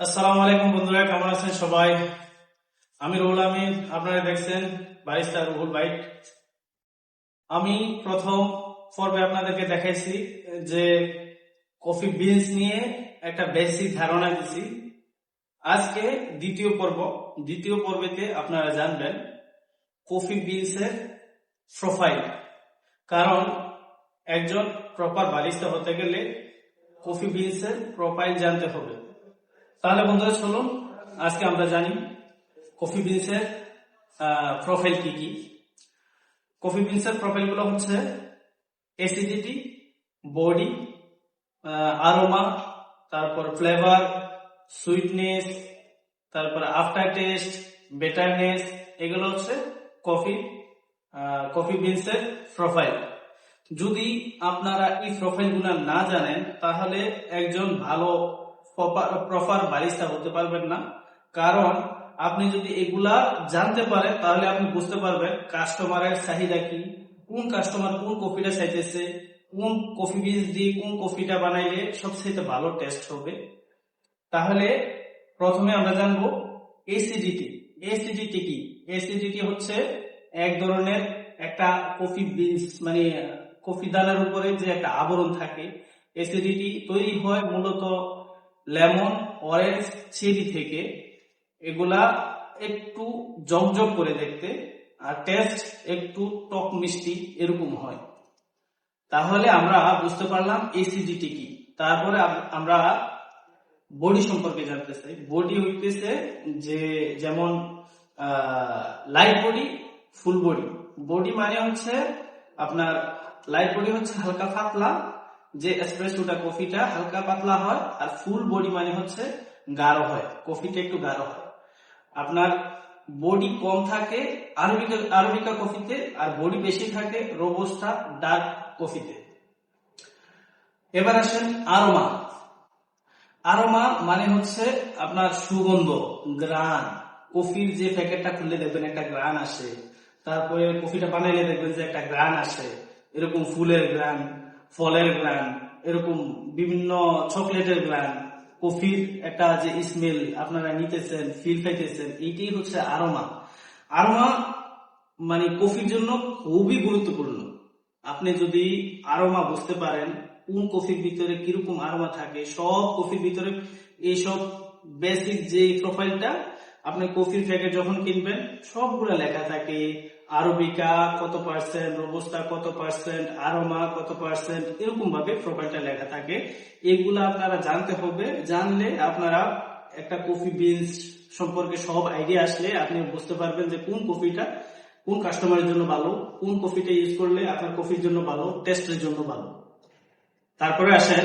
আসসালামু আলাইকুম বন্ধুরা, কেমন আছেন সবাই? আমি রুহুল আমিন, আপনারা দেখছেন বারিস্তা রুহুল বাইট। আমি প্রথম পর্বে আপনাদেরকে দেখাইছি যে কফি বিনস নিয়ে একটা বেসিক ধারণা দিছি। আজকে দ্বিতীয় পর্ব, দ্বিতীয় পর্বেতে আপনারা জানবেন কফি বিনসের প্রোফাইল। কারণ একজন প্রপার বারিস্তা হতে গেলে কফি বিনসের প্রোফাইল জানতে হবে। তাহলে বন্ধুরা চলুন, আজকে আমরা জানি কফি বিনসের প্রোফাইল কি কি। কফি বিনসের প্রোফাইলগুলো হচ্ছে অ্যাসিডিটি বডি আরোমা তারপর ফ্লেভার সুইটনেস তারপর আফটার টেস্ট বেটারনেস এগুলো হচ্ছে কফি কফি বিনসের প্রোফাইল যদি আপনারা এই প্রোফাইলগুলা না জানেন, তাহলে একজন ভালো প্রপার বারিস্তা হতে পারবেন না। কারণ আপনি যদি এগুলা জানতে পারেন, তাহলে আপনি বুঝতে পারবেন কাস্টমারের চাহিদা কি, কোন কাস্টমার কোন কফিটা চাইতেছে, কোন কফি বীজ দিয়ে কোন কফিটা বানাইলে সবচেয়ে ভালো টেস্ট হবে। তাহলে প্রথমে আমরা জানব এসিডিটি এসিডিটি কি? এসিডিটি হচ্ছে এক ধরনের একটা কফি বিনস মানে কফি দানার উপরে যে একটা আবরণ থাকে। এসিডিটি তৈরি হয় মূলত লেমন, অরেঞ্জ চেরি থেকে এগুলা একটু জমজম করে দেখতে আর টেস্ট একটু টক মিষ্টি এরকম হয়। তাহলে আমরা বুঝতে পারলাম এসিডিটি কি। তারপরে আমরা বডি সম্পর্কে জানতে চাই। বডি হইতেছে যে, যেমন light body full body body মানে হচ্ছে আপনার লাইট বডি হচ্ছে হালকা পাতলা যে এসপ্রেসোটা কফিটা হালকা পাতলা হয় আর ফুল বডি মানে হচ্ছে গাঢ় হয়। কফিটা একটু গাঢ় হয়। আপনার বডি কম থাকে আরবিকা আরবিকা কফিতে আর বডি বেশি থাকে রোবস্টা ডার্ক কফিতে। এবার আসেন আরোমা আরোমা মানে হচ্ছে আপনার সুগন্ধ গ্রান কফির যে প্যাকেটটা খুললে দেখবেন একটা গ্রান আসে। তারপরে কফিটা বানাইলে দেখবেন যে একটা গ্রান আসে। এরকম ফুলের গ্রান ফলের গ্রান, এরকম বিভিন্ন চকলেটের গ্রান, কফির একটা যে স্মেল আপনারা নিতেছেন ফিল পাইতেছেন এইটাই হচ্ছে আরোমা আরোমা মানে কফির জন্য খুবই গুরুত্বপূর্ণ। আপনি যদি আরোমা বুঝতে পারেন, কোন কফির ভিতরে কীরকম আরোমা থাকে, সব কফির ভিতরে এইসব বেসিক যে প্রোফাইলটা আপনি কফির প্যাকেট যখন কিনবেন, সবগুলো লেখা থাকে আরবিকা কত পার্সেন্ট রোবস্তা কত পার্সেন্ট আরোমা কত পার্সেন্ট এরকম ভাবে প্রোফাইলটা লেখা থাকে। এগুলো আপনারা জানতে হবে। জানলে আপনারা একটা কফি বিনস সম্পর্কে সব আইডিয়া আসলে আপনি বুঝতে পারবেন যে কোন কফিটা কোন কাস্টমারের জন্য ভালো, কোন কফিটা ইউজ করলে আপনার কফির জন্য ভালো টেস্টের জন্য ভালো। তারপরে আসেন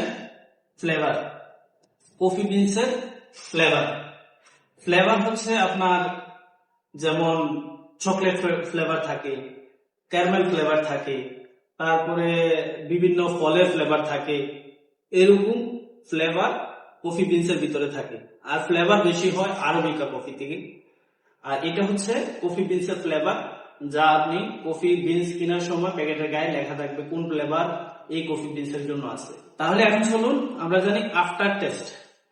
ফ্লেভার কফি বিনসের ফ্লেভার ফ্লেভার হচ্ছে আপনার যেমন চকলেট ফ্লেভার থাকে ক্যারমেল ফ্লেভার থাকে, তারপরে বিভিন্ন ফলের ফ্লেভার থাকে, এরকম ফ্লেভার কফি বিনসের ভিতরে থাকে। আর ফ্লেভার বেশি হয় আরবিকা কফি থেকে। আর এটা হচ্ছে কফি বিনসের ফ্লেভার যা আপনি কফি বিনস কেনার সময় প্যাকেটের গায়ে লেখা থাকবে কোন ফ্লেভার এই কফি বিনসের জন্য আছে। তাহলে এখন চলুন আমরা জানি আফটার টেস্ট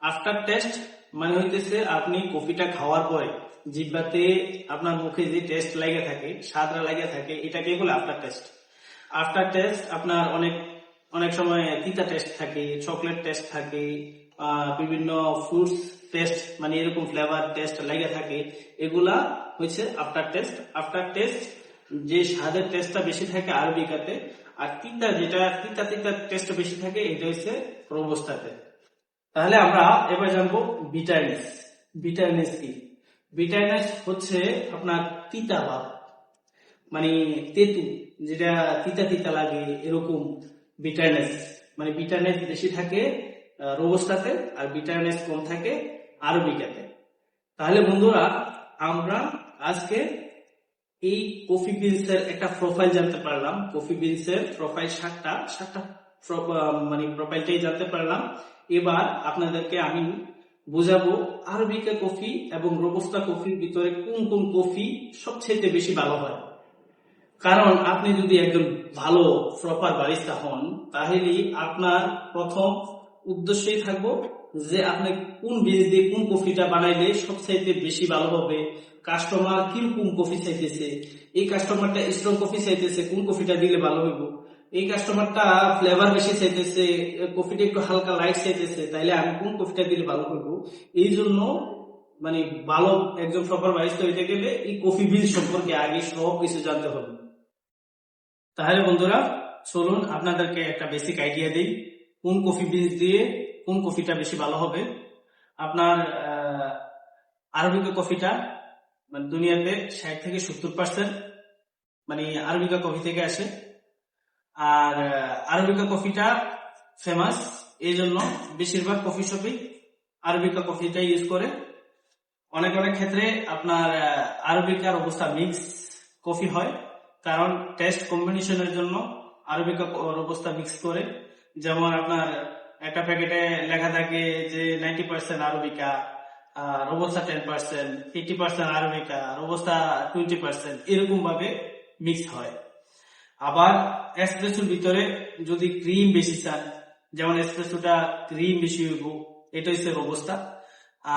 আফটার টেস্ট মানে হইতেছে আপনি কফিটা খাওয়ার পরে জিব্বাতে আপনার মুখে যে টেস্ট লেগে থাকে স্বাদরা লেগে থাকে এটাকে বলে আফটার টেস্ট আফটার টেস্ট আপনার অনেক অনেক সময় তিতা টেস্ট থাকে চকলেট টেস্ট থাকে বিভিন্ন ফ্রুটস টেস্ট মানে এরকম ফ্লেভার টেস্ট লেগে থাকে, এগুলা হচ্ছে আফটার টেস্ট আফটার টেস্ট যে স্বাদের টেস্টটা বেশি থাকে আরবিকাতে, আর তিতা যেটা, তিতা তিতা টেস্ট বেশি থাকে, এটা হচ্ছে প্রবস্থাতে তাহলে আমরা এবার জানব বিটারনেস বিটারনেস কি? বিটারনেস হচ্ছে আপনার তিতা ভাব মানে তেতু, যেটা তিতা তিতা লাগে, এরকম বিটারনেস মানে বিটারনেস বেশি থাকে রোবস্টাতে আর বিটারনেস কম থাকে আরবিকাতে তাহলে বন্ধুরা, আমরা আজকে এই কফি বিনসের একটা প্রোফাইল জানতে পারলাম। কফি বিনসের প্রোফাইল সাতটা সাতটা মানে প্রোফাইলটাই জানতে পারলাম। এবার আপনাদেরকে আমি বুঝাবো আরবিকা কফি এবং রোবস্তা কফির ভিতরে কোন কোন কফি সবচেয়ে বেশি ভালো হয়? কারণ আপনি যদি একজন ভালো প্রপার বারিস্তা হন তাহলে আপনার প্রথম উদ্দেশ্যই থাকব যে আপনি কোন বীজ দিয়ে কোন কফিটা বানাইলে সবচাইতে বেশি ভালো হবে কাস্টমার কীরকম কফি চাইতেছে, এই কাস্টমারটা স্ট্রং কফি চাইতেছে, কোন কফিটা দিলে ভালো হইব? এই কাস্টমারটা ফ্লেভার বেশি চাইতেছে কফিটা একটু হালকা লাইট চাইতেছে, তাইলে আমি কোন কফিটা দিলে ভালো হইব এই জন্য মানে ভালো একজন বারিস্তা হইতে গেলে এই কফি বিল সম্পর্কে আগে সব কিছু জানতে হবে। তাহলে বন্ধুরা, চলুন আপনাদেরকে একটা বেসিক আইডিয়া দিই, কোন কফি বিল দিয়ে কোন কফিটা বেশি ভালো হবে। আপনার আরবিকা কফিটা মানে দুনিয়াতে ষাট থেকে সত্তর পার্সেন্ট মানে আরবিকা কফি থেকে আসে। আর আরবিকা কফিটা ফেমাস এই জন্য বেশিরভাগ কফি শপেই আরবিকা কফিটা ইউজ করে। অনেক অনেক ক্ষেত্রে আপনার আরবিকার অবস্থা মিক্স কফি হয়, কারণ টেস্ট কম্বিনেশনের জন্য আরবিকা অবস্থা মিক্স করে। যেমন আপনার, একটা প্যাকেটে লেখা থাকে যে ninety percent arabica robusta ten percent fifty percent arabica robusta twenty percent এরকম ভাবে মিক্স হয়। আবার এসপ্রেসোর ভিতরে যদি ক্রিম বেশি চান, যেমন এসপ্রেসোটা ক্রিম বেশি হইব এটা হচ্ছে অবস্থা।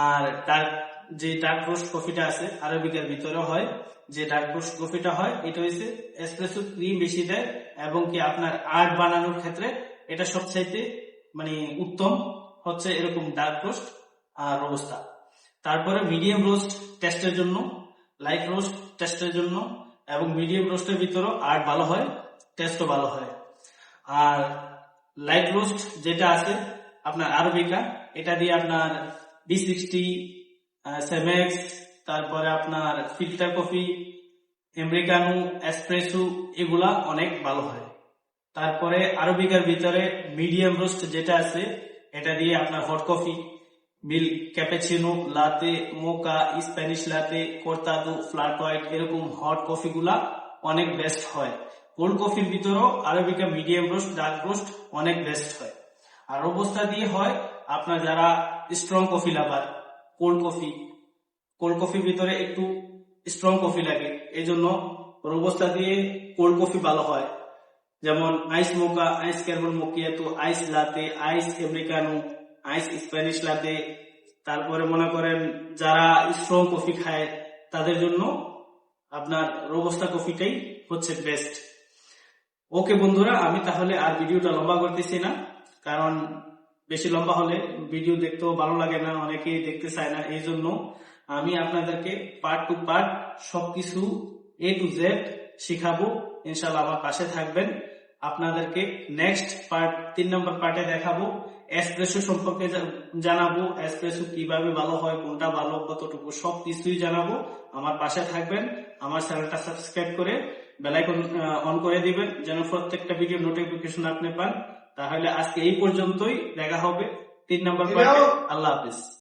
আর ডার্ক যে ডার্ক রোস্ট কফিটা আছে আরবিকার ভিতরে হয়, যে ডার্ক রোস্ট কফিটা হয়, এটা হচ্ছে এসপ্রেসো ক্রিম বেশি দেয়, এবং কি আপনার আর্ট বানানোর ক্ষেত্রে এটা সবচাইতে মানে উত্তম হচ্ছে এরকম ডার্ক রোস্ট আর অবস্থা। তারপরে মিডিয়াম রোস্ট টেস্টের জন্য লাইট রোস্ট টেস্টের জন্য এবং মিডিয়াম রোস্টের ভিতরেও আর্ট ভালো হয় টেস্টও ভালো হয়। আর লাইট রোস্ট যেটা আছে, আপনার আরবিকা এটা দিয়ে আপনার বি সিক্সটি সেমেক্স তারপরে আপনার ফিল্টার কফি আমেরিকানো এসপ্রেসো এগুলা অনেক ভালো হয়। তারপরে আরবিকার ভিতরে মিডিয়াম রোস্ট যেটা আছে, এটা দিয়ে আপনার হট কফি মিল cappuccino, latte, mocha, Spanish latte, cortado flat white এরকম হট কফি গুলা অনেক বেস্ট হয়। কোল্ড কফির ভিতরেও arabica medium roast, dark roast অনেক বেস্ট হয়। আর অবস্থা দিয়ে হয়, আপনার যারা strong coffee lover cold coffee cold কফির ভিতরে একটু স্ট্রং কফি লাগে এই জন্য রোবস্তা দিয়ে কোল্ড কফি ভালো হয়। যেমন আইস মোকা আইস ক্যারবন মোকিয়াতো আইস লাতে আইস আমেরিকানো আইস স্প্যানিশ লাতে তারপরে মনে করেন যারা স্ট্রং কফি খায়, তাদের জন্য আপনার রোবস্তা কফিটাই হচ্ছে বেস্ট ওকে বন্ধুরা, আমি তাহলে আর ভিডিওটা লম্বা করতেছি না, কারণ বেশি লম্বা হলে ভিডিও দেখতেও ভালো লাগে না, অনেকেই দেখতে চায় না, এই জন্য আমি আপনাদেরকে পার্ট টু পার্ট সবকিছু এ টু জেড শিখাবো। ইনশাল্লাহ আমার পাশে থাকবেন। আপনাদেরকে নেক্সট পার্ট তিন নম্বর পার্টে দেখাবো। এসপ্রেসো সম্পর্কে জানাব। এসপ্রেসো কীভাবে ভালো হয় কোনটা ভালো কতটুকু সব কিছুই জানাব। আমার পাশে থাকবেন। আমার চ্যানেলটা সাবস্ক্রাইব করে বেলাইকন অন করে দিবেন যেন প্রত্যেকটা ভিডিও নোটিফিকেশন আপনি পান। তাহলে আজকে এই পর্যন্তই। দেখা হবে। তিন নম্বর। আল্লাহ হাফিজ।